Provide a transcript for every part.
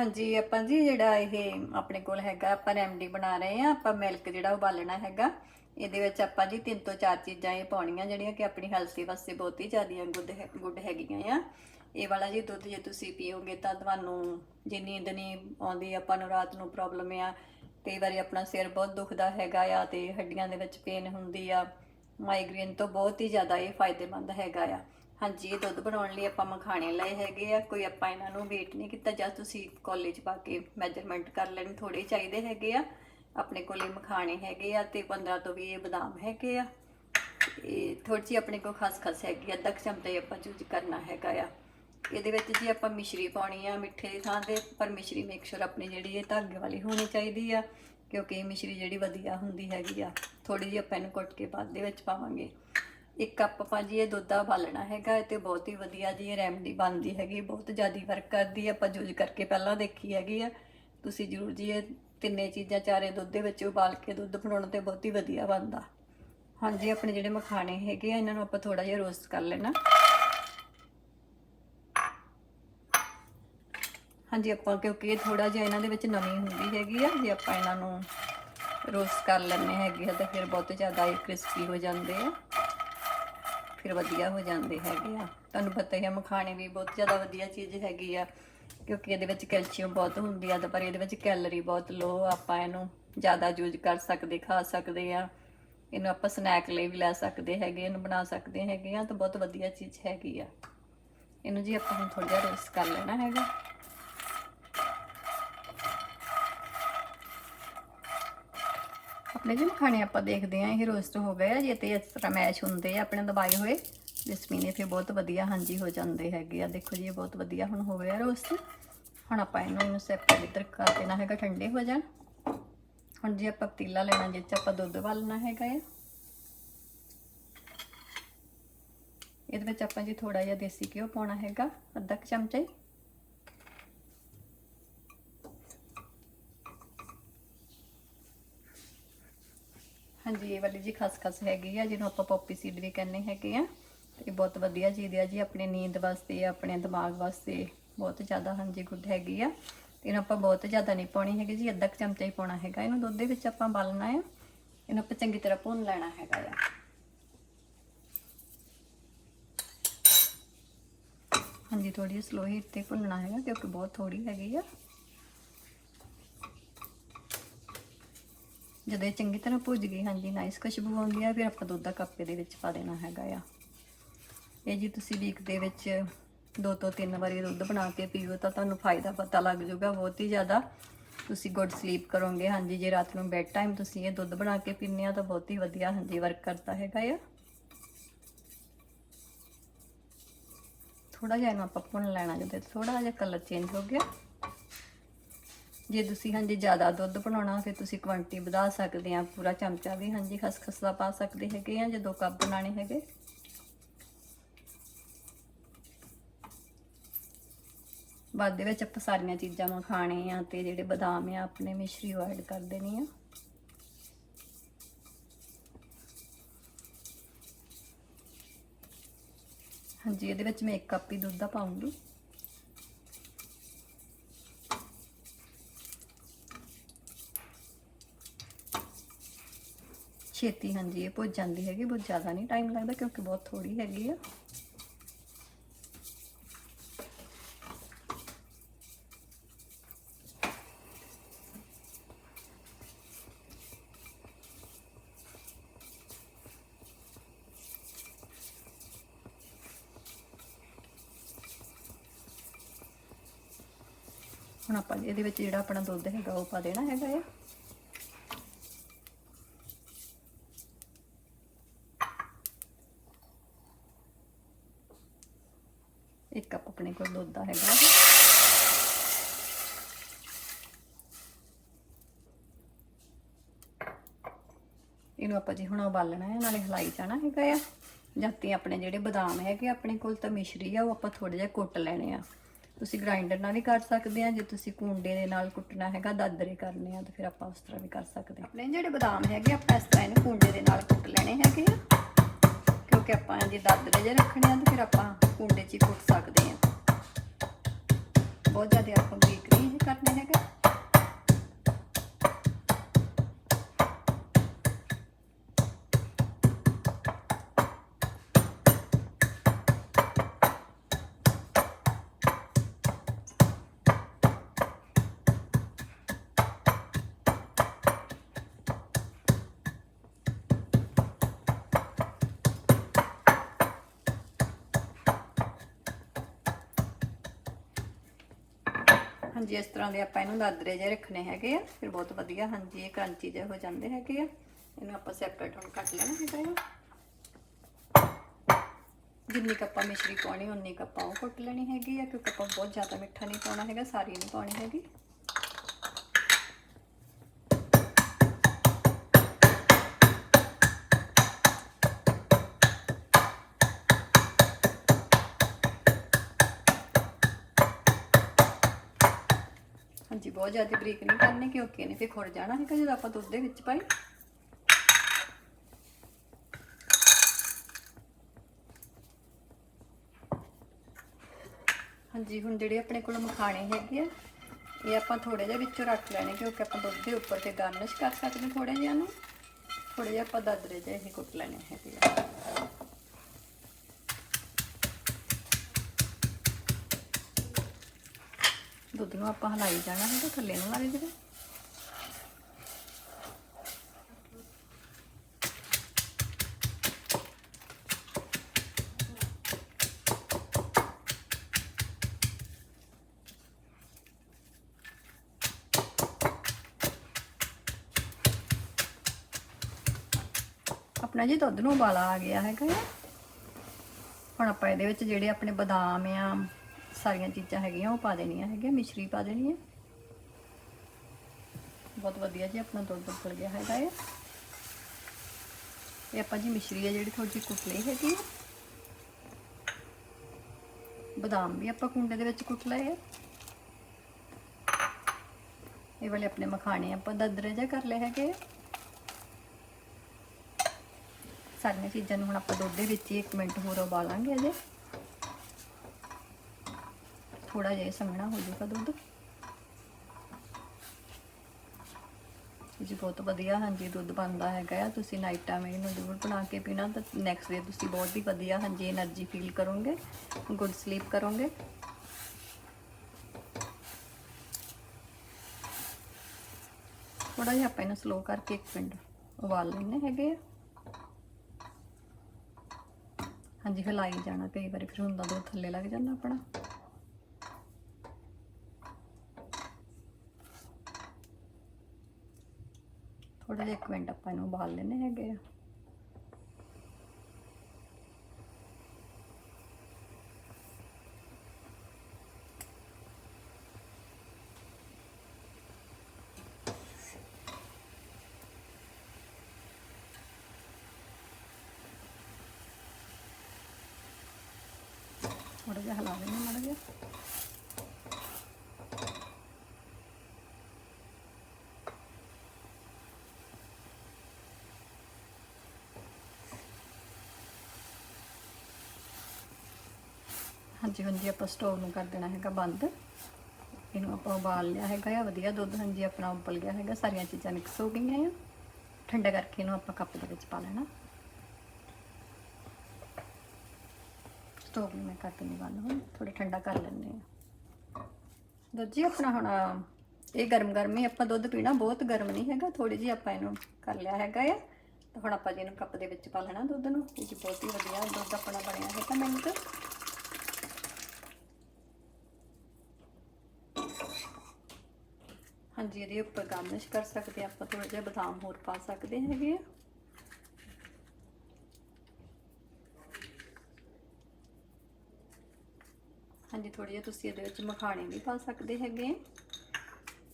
ਹਾਂਜੀ, ਆਪਾਂ ਜੀ ਜਿਹੜਾ ਇਹ ਆਪਣੇ ਕੋਲ ਹੈਗਾ, ਆਪਾਂ ਰੈਮਡੀ ਬਣਾ ਰਹੇ ਆ ਆਪਾਂ ਮਿਲਕ ਜਿਹੜਾ ਉਬਾਲਣਾ ਹੈਗਾ। ਇਹਦੇ ਵਿੱਚ ਆਪਾਂ ਜੀ ਤਿੰਨ ਤੋਂ ਚਾਰ ਚੀਜ਼ਾਂ ਇਹ ਪਾਉਣੀਆਂ, ਜਿਹੜੀਆਂ ਕਿ ਆਪਣੀ ਹੈਲਥ ਵਾਸਤੇ ਬਹੁਤ ਹੀ ਜ਼ਿਆਦੀਆਂ ਗੁੱਡ ਹੈ ਗੁੱਡ ਹੈਗੀਆਂ ਆ। ਇਹ ਵਾਲਾ ਜੀ ਦੁੱਧ ਜੇ ਤੁਸੀਂ ਪੀਓਗੇ ਤਾਂ ਤੁਹਾਨੂੰ ਜੇ ਨੀਂਦ ਨਹੀਂ ਆਉਂਦੀ, ਆਪਾਂ ਨੂੰ ਰਾਤ ਨੂੰ ਪ੍ਰੋਬਲਮ ਆ। ਕਈ ਵਾਰੀ ਆਪਣਾ ਸਿਰ ਬਹੁਤ ਦੁਖਦਾ ਹੈਗਾ ਆ ਤੇ ਹੱਡੀਆਂ ਦੇ ਵਿੱਚ ਪੇਨ ਹੁੰਦੀ ਆ। ਮਾਈਗ੍ਰੇਨ ਤੋਂ ਬਹੁਤ ਹੀ ਜ਼ਿਆਦਾ ਇਹ ਫਾਇਦੇਮੰਦ ਹੈਗਾ ਆ। ਹਾਂਜੀ, ਇਹ ਦੁੱਧ ਬਣਾਉਣ ਲਈ ਆਪਾਂ ਮਖਾਣੇ ਲਏ ਹੈਗੇ ਆ। ਕੋਈ ਆਪਾਂ ਇਹਨਾਂ ਨੂੰ ਵੇਟ ਨਹੀਂ ਕੀਤਾ, ਜਾਂ ਤੁਸੀਂ ਕਾਲਜ ਪਾ ਕੇ ਮੈਜਰਮੈਂਟ ਕਰ ਲੈਣ ਥੋੜੇ ਚਾਹੀਦੇ ਹੈਗੇ ਆ। ਆਪਣੇ ਕੋਲੇ ਮਖਾਣੇ ਹੈਗੇ ਆ ਤੇ 15 ਤੋਂ ਵੀ ਇਹ ਬਦਾਮ ਹੈਗੇ ਆ। ਇਹ ਥੋੜੀ ਜਿਹੀ ਆਪਣੇ ਕੋਲ ਖਸਖਸ ਹੈਗੀ ਆ ਅੱਧਾ ਕੁ ਚਮਚਾ ਹੀ ਆਪਾਂ ਚੂਜ ਕਰਨਾ ਹੈਗਾ ਆ। ਇਹਦੇ ਵਿੱਚ ਜੀ ਆਪਾਂ ਮਿਸ਼ਰੀ ਪਾਉਣੀ ਆ ਮਿੱਠੇ ਦੀ ਥਾਂ ਤੇ, ਪਰ ਮਿਸ਼ਰੀ ਮੇਕ ਸ਼ੋਰ ਆਪਣੀ ਜਿਹੜੀ ਇਹ ਧਾਗੇ ਵਾਲੀ ਹੋਣੀ ਚਾਹੀਦੀ ਆ, ਕਿਉਂਕਿ ਇਹ ਮਿਸ਼ਰੀ ਜਿਹੜੀ ਵਧੀਆ ਹੁੰਦੀ ਹੈਗੀ ਆ। ਥੋੜੀ ਜਿਹੀ ਆਪਾਂ ਇਹਨੂੰ ਕੁੱਟ ਕੇ ਬਾਅਦ ਦੇ ਵਿੱਚ ਪਾਵਾਂਗੇ। ਇੱਕ ਕੱਪ ਜੀ ਇਹ ਦੁੱਧ ਦਾ ਬਾਲਣਾ ਹੈਗਾ ਇਹ ਤੇ ਬਹੁਤ ਹੀ ਵਧੀਆ ਜੀ, ਇਹ ਰੈਮਡੀ ਬਣਦੀ ਹੈਗੀ, ਬਹੁਤ ਜ਼ਿਆਦਾ ਵਰਕ ਕਰਦੀ ਹੈ, ਆਪਾਂ ਯੂਜ਼ ਕਰਕੇ ਪਹਿਲਾਂ ਦੇਖੀ ਹੈਗੀ ਆ। ਤੁਸੀਂ ਜ਼ਰੂਰ ਜੀ ਇਹ ਤਿੰਨੇ ਚੀਜ਼ਾਂ ਚਾਰੇ ਦੁੱਧ ਦੇ ਵਿੱਚ ਉਬਾਲ ਕੇ ਦੁੱਧ ਬਣਾਉਣ ਤੇ ਬਹੁਤ ਹੀ ਵਧੀਆ ਬਣਦਾ। ਹਾਂਜੀ ਆਪਣੇ ਜਿਹੜੇ ਮਖਾਣੇ ਹੈਗੇ ਆ, ਇਹਨਾਂ ਨੂੰ ਆਪਾਂ ਥੋੜਾ ਜਿਹਾ ਰੋਸਟ ਕਰ ਲੈਣਾ। ਹਾਂਜੀ, ਆਪਾਂ ਕਿਉਂਕਿ ਇਹ ਥੋੜਾ ਜਿਹਾ ਇਹਨਾਂ ਦੇ ਵਿੱਚ ਨਮੀ ਹੁੰਦੀ ਹੈਗੀ ਆ, ਜੇ ਆਪਾਂ ਇਹਨਾਂ ਨੂੰ ਰੋਸਟ ਕਰ ਲੈਣੇ ਹੈਗੇ ਆ, ਤਾਂ ਫਿਰ ਬਹੁਤ ਜ਼ਿਆਦਾ ਇਹ ਕ੍ਰਿਸਪੀ ਹੋ ਜਾਂਦੇ ਆ। ਫਿਰ ਵਧੀਆ ਹੋ ਜਾਂਦੇ ਹੈਗੇ ਆ। ਤੁਹਾਨੂੰ ਪਤਾ ਹੀ ਆ, ਮਖਾਣੇ ਵੀ ਬਹੁਤ ਜ਼ਿਆਦਾ ਵਧੀਆ ਚੀਜ਼ ਹੈਗੀ ਆ, ਕਿਉਂਕਿ ਇਹਦੇ ਵਿੱਚ ਕੈਲਸ਼ੀਅਮ ਬਹੁਤ ਹੁੰਦੀ ਆ ਤੇ ਪਰ ਇਹਦੇ ਵਿੱਚ ਕੈਲਰੀ ਬਹੁਤ ਲੋ ਆਪਾਂ ਇਹਨੂੰ ਜ਼ਿਆਦਾ ਯੂਜ਼ ਕਰ ਸਕਦੇ, ਖਾ ਸਕਦੇ ਆ। ਇਹਨੂੰ ਆਪਾਂ ਸਨੈਕ ਲਈ ਵੀ ਲੈ ਸਕਦੇ ਹੈਗੇ, ਇਹਨੂੰ ਬਣਾ ਸਕਦੇ ਹੈਗੇ ਆ, ਤਾਂ ਬਹੁਤ ਵਧੀਆ ਚੀਜ਼ ਹੈਗੀ ਆ। ਇਹਨੂੰ ਜੀ ਆਪਾਂ ਹੁਣ ਥੋੜਾ ਜਿਹਾ ਰੋਸਟ ਕਰ ਲੈਣਾ ਹੈਗਾ। ਆਪਣੇ ਜੀ ਖਾਣੇ ਆਪਾਂ ਦੇਖਦੇ ਆਂ ਇਹ ਰੋਸਟ ਹੋ ਗਏ ਆ, ਜੇ ਤੇ ਇਸ ਤਰ੍ਹਾਂ ਮੈਸ਼ ਹੁੰਦੇ ਆ, ਆਪਣੇ ਦਬਾਏ ਹੋਏ, ਜਸਮੀਨੇ ਫਿਰ ਬਹੁਤ ਵਧੀਆ ਹਾਂਜੀ ਹੋ ਜਾਂਦੇ ਹੈਗੇ ਆ। ਦੇਖੋ ਜੀ, ਇਹ ਬਹੁਤ ਵਧੀਆ ਹੁਣ ਹੋ ਗਿਆ ਰੋਸਟ ਹੁਣ ਆਪਾਂ ਇਹਨੂੰ ਇਹਨੂੰ ਸੈਪਰੇਟ ਇੱਧਰ ਕਰ ਦੇਣਾ ਹੈਗਾ ਠੰਡੇ ਹੋ ਜਾਣ। ਹੁਣ ਜੀ ਆਪਾਂ ਪਤੀਲਾ ਲੈਣਾ ਜਿਸ 'ਚ ਆਪਾਂ ਦੁੱਧ ਵਾਲਣਾ ਹੈਗਾ ਆ। ਇਹਦੇ ਵਿੱਚ ਆਪਾਂ ਜੀ ਥੋੜਾ ਜਿਹਾ ਦੇਸੀ ਘਿਓ ਪਾਉਣਾ ਹੈਗਾ, ਅੱਧਾ ਕੁ ਚਮਚਾ ਹਾਂਜੀ, ਇਹ ਵਾਲੀ ਜੀ ਖਸਖਸ ਹੈਗੀ ਆ, ਜਿਹਨੂੰ ਆਪਾਂ ਪੋਪੀ ਸੀਡ ਵੀ ਕਹਿੰਦੇ ਹੈਗੇ ਆ। ਤੇ ਬਹੁਤ ਵਧੀਆ ਚੀਜ਼ ਆ ਜੀ, ਆਪਣੇ ਨੀਂਦ ਵਾਸਤੇ, ਆਪਣੇ ਦਿਮਾਗ ਵਾਸਤੇ ਬਹੁਤ ਜ਼ਿਆਦਾ ਹਾਂਜੀ ਗੁੱਡ ਹੈਗੀ ਆ। ਇਹਨੂੰ ਆਪਾਂ ਬਹੁਤ ਜ਼ਿਆਦਾ ਨਹੀਂ ਪਾਉਣੀ ਹੈਗੀ ਜੀ, ਅੱਧਾ ਕੁ ਚਮਚਾ ਹੀ ਪਾਉਣਾ ਹੈਗਾ। ਇਹਨੂੰ ਦੁੱਧ ਦੇ ਵਿੱਚ ਆਪਾਂ ਬਾਲਣਾ ਆ। ਇਹਨੂੰ ਆਪਾਂ ਚੰਗੀ ਤਰ੍ਹਾਂ ਭੁੰਨ ਲੈਣਾ ਹੈਗਾ ਆ। ਹਾਂਜੀ ਥੋੜੀ ਸਲੋ ਹੀਟ ਤੇ ਭੁੰਨਣਾ ਹੈਗਾ, ਕਿਉਂਕਿ ਬਹੁਤ ਥੋੜੀ ਹੈਗੀ ਆ। ਜਦੋਂ ਇਹ ਚੰਗੀ ਤਰ੍ਹਾਂ ਭੁੱਜ ਗਈ, ਹਾਂਜੀ ਨਾਈਸ ਖੁਸ਼ਬੂ ਆਉਂਦੀ ਆ, ਫਿਰ ਆਪਾਂ ਦੁੱਧ ਦਾ ਕੱਪ ਇਹਦੇ ਵਿੱਚ ਪਾ ਦੇਣਾ ਹੈਗਾ ਆ। ਇਹ ਜੀ ਤੁਸੀਂ ਵੀਕ ਦੇ ਵਿੱਚ ਦੋ ਤੋਂ ਤਿੰਨ ਵਾਰੀ ਦੁੱਧ ਬਣਾ ਕੇ ਪੀਓ ਤਾਂ ਤੁਹਾਨੂੰ ਫਾਇਦਾ ਪਤਾ ਲੱਗ ਜਾਊਗਾ ਬਹੁਤ ਹੀ ਜ਼ਿਆਦਾ। ਤੁਸੀਂ ਗੁੱਡ ਸਲੀਪ ਕਰੋਗੇ, ਹਾਂਜੀ, ਜੇ ਰਾਤ ਨੂੰ ਬੈੱਡ ਟਾਈਮ ਤੁਸੀਂ ਇਹ ਦੁੱਧ ਬਣਾ ਕੇ ਪੀਂਦੇ ਆ ਤਾਂ ਬਹੁਤ ਹੀ ਵਧੀਆ, ਹਾਂਜੀ ਵਰਕ ਕਰਦਾ ਹੈਗਾ ਆ। ਥੋੜਾ ਜਿਹਾ ਇਹਨੂੰ ਆਪਾਂ ਭੁੰਨ ਲੈਣਾ, ਜਦੋਂ ਥੋੜਾ ਜਿਹਾ ਕਲਰ ਚੇਂਜ ਹੋ ਗਿਆ। ਜੇ ਤੁਸੀਂ ਹਾਂਜੀ ਜ਼ਿਆਦਾ ਦੁੱਧ ਬਣਾਉਣਾ ਫਿਰ ਤੁਸੀਂ ਕੁਆਂਟੀਟੀ ਵਧਾ ਸਕਦੇ ਆ, ਪੂਰਾ ਚਮਚਾ ਵੀ ਹਾਂਜੀ ਖਸਖਸ ਦਾ ਪਾ ਸਕਦੇ ਹੈਗੇ ਆ ਜੇ ਦੋ ਕੱਪ ਬਣਾਣੇ ਹੈਗੇ। ਬਾਅਦ ਦੇ ਵਿੱਚ ਆਪਾਂ ਸਾਰੀਆਂ ਚੀਜ਼ਾਂ ਮਖਾਣੇ ਆ ਤੇ ਜਿਹੜੇ ਬਦਾਮ ਆ, ਆਪਣੇ ਮਿਸ਼ਰੀ ਉਹ ਐਡ ਕਰ ਦੇਣੀ ਆ। ਹਾਂਜੀ, ਇਹਦੇ ਵਿੱਚ ਮੈਂ ਇੱਕ ਕੱਪ ਹੀ ਦੁੱਧ ਦਾ ਪਾਉਂਗੀ ਛੇਤੀ ਹਾਂਜੀ, ਇਹ ਭੁੱਜ ਜਾਂਦੀ ਹੈਗੀ ਬਹੁਤ ਜ਼ਿਆਦਾ ਨਹੀਂ ਟਾਈਮ ਲੱਗਦਾ ਕਿਉਂਕਿ ਬਹੁਤ ਥੋੜੀ ਹੈਗੀ ਆ। ਹੁਣ ਆਪਾਂ ਇਹਦੇ ਵਿੱਚ ਜਿਹੜਾ ਆਪਣਾ ਦੁੱਧ ਹੈਗਾ, ਉਹ ਪਾ ਦੇਣਾ ਹੈਗਾ ਆ। ਇੱਕ ਕੱਪ ਆਪਣੇ ਕੋਲ ਦੁੱਧ ਦਾ ਹੈਗਾ। ਇਹਨੂੰ ਆਪਾਂ ਜੀ ਹੁਣ ਉਬਾਲਣਾ ਹੈ, ਨਾਲੇ ਹਿਲਾਈ ਜਾਣਾ ਹੈਗਾ ਆ। ਜਾਤੀ ਆਪਣੇ ਜਿਹੜੇ ਬਦਾਮ ਹੈਗੇ ਆਪਣੇ ਕੋਲ ਤਾਂ ਮਿਸ਼ਰੀ ਆ, ਉਹ ਆਪਾਂ ਥੋੜੇ ਜਿਹਾ ਕੁੱਟ ਲੈਣੇ ਆ। ਤੁਸੀਂ ਗ੍ਰਾਈਂਡਰ ਨਾਲ ਵੀ ਕਰ ਸਕਦੇ ਆ, ਜੇ ਤੁਸੀਂ ਕੁੰਡੇ ਦੇ ਨਾਲ ਕੁੱਟਣਾ ਹੈਗਾ, ਦਾਦਰੇ ਕਰਨੇ ਆ, ਤਾਂ ਫਿਰ ਆਪਾਂ ਉਸ ਤਰ੍ਹਾਂ ਵੀ ਕਰ ਸਕਦੇ ਆ। ਆਪਣੇ ਜਿਹੜੇ ਬਦਾਮ ਹੈਗੇ ਆਪਾਂ ਇਸ ਤਰ੍ਹਾਂ ਇਹਨੂੰ ਕੁੰਡੇ ਦੇ ਨਾਲ ਕੁੱਟ ਲੈਣੇ ਹੈਗੇ ਆ। ਕਿਉਂਕਿ ਆਪਾਂ ਜੇ ਦਾਦਰੇ ਜੇ ਰੱਖਣੇ ਆ ਤੇ ਫਿਰ ਆਪਾਂ ਕੁੰਡੇ 'ਚ ਹੀ ਕੁੱਟ ਸਕਦੇ ਆ। ਬਹੁਤ ਜ਼ਿਆਦਾ ਆਪਾਂ ਬਰੀਕ ਨਹੀਂ ਇਹ ਕਰਨਾ ਜਿਸ ਤਰ੍ਹਾਂ ਦੇ ਆਪਾਂ ਇਹਨੂੰ ਲਾਦਰੇ ਜੇ ਰੱਖਣੇ ਹੈਗੇ ਆ। ਫਿਰ ਬਹੁਤ ਵਧੀਆ, ਹਾਂਜੀ, ਇਹ ਕਰੰਚੀ ਜਿਹੇ ਹੋ ਜਾਂਦੇ ਹੈਗੇ ਆ। ਇਹਨੂੰ ਆਪਾਂ ਸੈਪਰੇਟ ਹੁਣ ਕੱਟ ਲੈਣਾ ਹੈਗਾ ਆ। ਜਿੰਨੀ ਕੱਪਾਂ ਮਿਸ਼ਰੀ ਪਾਉਣੀ, ਉਨੀ ਕੱਪਾਂ ਉਹ ਕੁੱਟ ਲੈਣੀ ਹੈਗੀ ਆ, ਕਿਉਂਕਿ ਆਪਾਂ ਬਹੁਤ ਜ਼ਿਆਦਾ ਮਿੱਠਾ ਨਹੀਂ ਪਾਉਣਾ ਹੈਗਾ, ਸਾਰੀ ਨਹੀਂ ਪਾਉਣੀ ਹੈਗੀ। ਬਹੁਤ ਜ਼ਿਆਦਾ ਬਰੀਕ ਨਹੀਂ ਕਰਨੀ, ਕਿਉਂਕਿ ਇਹਨੇ ਫਿਰ ਖੁਰ ਜਾਣਾ ਹੈਗਾ ਜਦੋਂ ਆਪਾਂ ਦੁੱਧ ਦੇ ਵਿੱਚ ਪਾਈ। ਹਾਂਜੀ, ਹੁਣ ਜਿਹੜੇ ਆਪਣੇ ਕੋਲ ਮਖਾਣੇ ਹੈਗੇ ਆ, ਇਹ ਆਪਾਂ ਥੋੜੇ ਜਿਹਾ ਵਿੱਚੋਂ ਰੱਖ ਲੈਣੇ, ਕਿਉਂਕਿ ਆਪਾਂ ਦੁੱਧ ਦੇ ਉੱਪਰ ਤੇ ਗਾਰਨਿਸ਼ ਕਰ ਸਕਦੇ ਥੋੜੇ ਜਿਹਾ ਨੂੰ। ਥੋੜੇ ਜਿਹਾ ਆਪਾਂ ਦਦਰੇ ਜਿਹੇ ਇਹ ਕੁੱਟ ਲੈਣੇ ਹੈਗੇ ਆ। ਦੁੱਧ ਨੂੰ ਆਪਾਂ ਹਲਾਈ ਜਾਣਾ ਹੈ ਤਾਂ ਥੱਲੇ ਨੂੰ ਲੱਗ ਜਾਵੇ ਆਪਣਾ ਜੀ ਦੁੱਧ ਨੂੰ ਉਬਾਲਾ ਆ ਗਿਆ ਹੈਗਾ ਆ ਹੁਣ ਆਪਾਂ ਇਹਦੇ ਵਿੱਚ ਜਿਹੜੇ ਆਪਣੇ ਬਦਾਮ ਆ ਸਾਰੀਆਂ ਚੀਜ਼ਾਂ ਹੈਗੀਆਂ, ਉਹ ਪਾ ਦੇਣੀਆਂ ਹੈਗੀਆਂ, ਮਿਸ਼ਰੀ ਪਾ ਦੇਣੀ ਹੈ। ਬਹੁਤ ਵਧੀਆ ਜੀ, ਆਪਣਾ ਦੁੱਧ ਉਬਲ ਗਿਆ ਹੈਗਾ ਇਹ। ਇਹ ਆਪਾਂ ਜੀ ਮਿਸ਼ਰੀ ਹੈ ਜਿਹੜੀ ਥੋੜੀ ਜਿਹੀ ਕੁੱਟ ਲਈ ਹੈਗੀ ਹੈ। ਬਦਾਮ ਵੀ ਆਪਾਂ ਕੁੰਡੇ ਦੇ ਵਿੱਚ ਕੁੱਟ ਲਏ ਇਹ ਵਾਲੇ ਆਪਣੇ ਮਖਾਣੇ ਆਪਾਂ ਦਦਰੇ ਜਿਹਾ ਕਰ ਲਏ ਹੈਗੇ ਸਾਰੀਆਂ ਚੀਜ਼ਾਂ ਨੂੰ ਹੁਣ ਆਪਾਂ ਦੁੱਧ ਦੇ ਵਿੱਚ ਹੀ 1 ਮਿੰਟ ਹੋਰ ਉਬਾਲਾਂਗੇ ਅਜੇ। ਥੋੜਾ ਜਿਹਾ ਸਮਣਾ ਹੋ ਜੂਗਾ ਦੁੱਧ। ਜੀ ਬਹੁਤ ਵਧੀਆ ਹਾਂਜੀ ਦੁੱਧ ਬਣਦਾ ਹੈਗਾ ਆ। ਤੁਸੀਂ ਨਾਈਟ ਟਾਈਮ ਇਹਨੂੰ ਜ਼ਰੂਰ ਬਣਾ ਕੇ ਪੀਣਾ ਤਾਂ ਨੈਕਸਟ ਡੇ ਤੁਸੀਂ ਬਹੁਤ ਹੀ ਵਧੀਆ ਹਾਂਜੀ એનર્ਜੀ ਫੀਲ ਕਰੋਗੇ ਗੁੱਡ ਸਲੀਪ ਕਰੋਗੇ। ਥੋੜਾ ਜਿਹਾ ਆਪਾਂ ਇਹਨੂੰ ਸਲੋ ਕਰਕੇ ਇੱਕ ਮਿੰਟ ਉਬਾਲ ਲੈਣੇ ਹੈਗੇ ਆ। ਹਾਂਜੀ ਹਿਲਾਈ ਜਾਣਾ ਕਈ ਵਾਰੀ ਫਿਰ ਹੁੰਦਾ ਦੋ ਥੱਲੇ ਲੱਗ ਜਾਂਦਾ ਆਪਣਾ। ਥੋੜਾ ਜਿਹਾ ਇੱਕ ਮਿੰਟ ਆਪਾਂ ਇਹਨੂੰ ਉਬਾਲ ਲੈਣੇ ਹੈਗੇ ਆ ਥੋੜਾ ਜਿਹਾ ਹਿਲਾ ਦੇਣਾ ਮਾੜਾ ਜਿਹਾ ਹਾਂਜੀ ਹਾਂਜੀ, ਆਪਾਂ ਸਟੋਵ ਨੂੰ ਕਰ ਦੇਣਾ ਹੈਗਾ ਬੰਦ। ਇਹਨੂੰ ਆਪਾਂ ਉਬਾਲ ਲਿਆ ਹੈਗਾ ਆ, ਵਧੀਆ ਦੁੱਧ, ਹਾਂਜੀ, ਆਪਣਾ ਉਬਲ ਗਿਆ ਹੈਗਾ, ਸਾਰੀਆਂ ਚੀਜ਼ਾਂ ਮਿਕਸ ਹੋ ਗਈਆਂ ਆ। ਠੰਡਾ ਕਰਕੇ ਇਹਨੂੰ ਆਪਾਂ ਕੱਪ ਦੇ ਵਿੱਚ ਪਾ ਲੈਣਾ। ਸਟੋਵ ਨੂੰ ਮੈਂ ਕੱਟ ਨਹੀਂ ਬੰਦ ਹੁਣ ਥੋੜਾ ਠੰਡਾ ਕਰ ਲੈਂਦੇ ਆ ਦੁੱਧ ਜੀ, ਆਪਣਾ ਹੁਣ ਇਹ ਗਰਮ ਗਰਮ ਹੀ ਆਪਾਂ ਦੁੱਧ ਪੀਣਾ, ਬਹੁਤ ਗਰਮ ਨਹੀਂ ਹੈਗਾ ਥੋੜੀ ਜਿਹੀ ਆਪਾਂ ਇਹਨੂੰ ਕਰ ਲਿਆ ਹੈਗਾ ਆ। ਤਾਂ ਹੁਣ ਆਪਾਂ ਜੀ ਇਹਨੂੰ ਕੱਪ ਦੇ ਵਿੱਚ ਪਾ ਲੈਣਾ ਦੁੱਧ ਨੂੰ, ਇਹ ਜੀ ਬਹੁਤ ਹੀ ਵਧੀਆ ਦੁੱਧ ਆਪਣਾ ਬਣਿਆ ਹੈਗਾ, ਮਿੰਟ। ਹਾਂਜੀ, ਇਹਦੇ ਉੱਪਰ ਗਾਰਨਿਸ਼ ਕਰ ਸਕਦੇ, ਆਪਾਂ ਥੋੜਾ ਜਿਹਾ ਬਦਾਮ ਹੋਰ ਪਾ ਸਕਦੇ ਹੈਗੇ ਆ। ਹਾਂਜੀ ਥੋੜੀ ਜਿਹਾ ਤੁਸੀਂ ਇਹਦੇ ਵਿੱਚ ਮਖਾਣੇ ਵੀ ਪਾ ਸਕਦੇ ਹੈਗੇ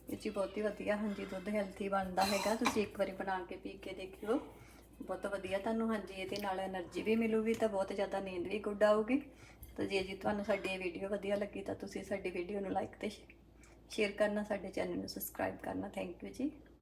ਇਹ ਜੀ ਬਹੁਤ ਹੀ ਵਧੀਆ, ਹਾਂਜੀ, ਦੁੱਧ ਹੈਲਥੀ ਬਣਦਾ ਹੈਗਾ, ਤੁਸੀਂ ਇੱਕ ਵਾਰੀ ਬਣਾ ਕੇ ਪੀ ਕੇ ਦੇਖਿਓ। ਬਹੁਤ ਵਧੀਆ ਤੁਹਾਨੂੰ, ਹਾਂਜੀ, ਇਹਦੇ ਨਾਲ એનર્ਜੀ ਵੀ ਮਿਲੂਗੀ, ਤਾਂ ਬਹੁਤ ਜ਼ਿਆਦਾ ਨੀਂਦ ਵੀ ਗੁੱਡ ਆਊਗੀ। ਤਾਂ ਜੇ ਜੀ ਤੁਹਾਨੂੰ ਸਾਡੀ ਇਹ ਵੀਡੀਓ ਵਧੀਆ ਲੱਗੀ, ਤਾਂ ਤੁਸੀਂ ਸਾਡੀ ਵੀਡੀਓ ਨੂੰ ਲਾਈਕ ਤੇ ਸ਼ੇਅਰ ਕਰਨਾ ਸਾਡੇ ਚੈਨਲ ਨੂੰ ਸਬਸਕ੍ਰਾਈਬ ਕਰਨਾ। ਥੈਂਕ ਯੂ ਜੀ।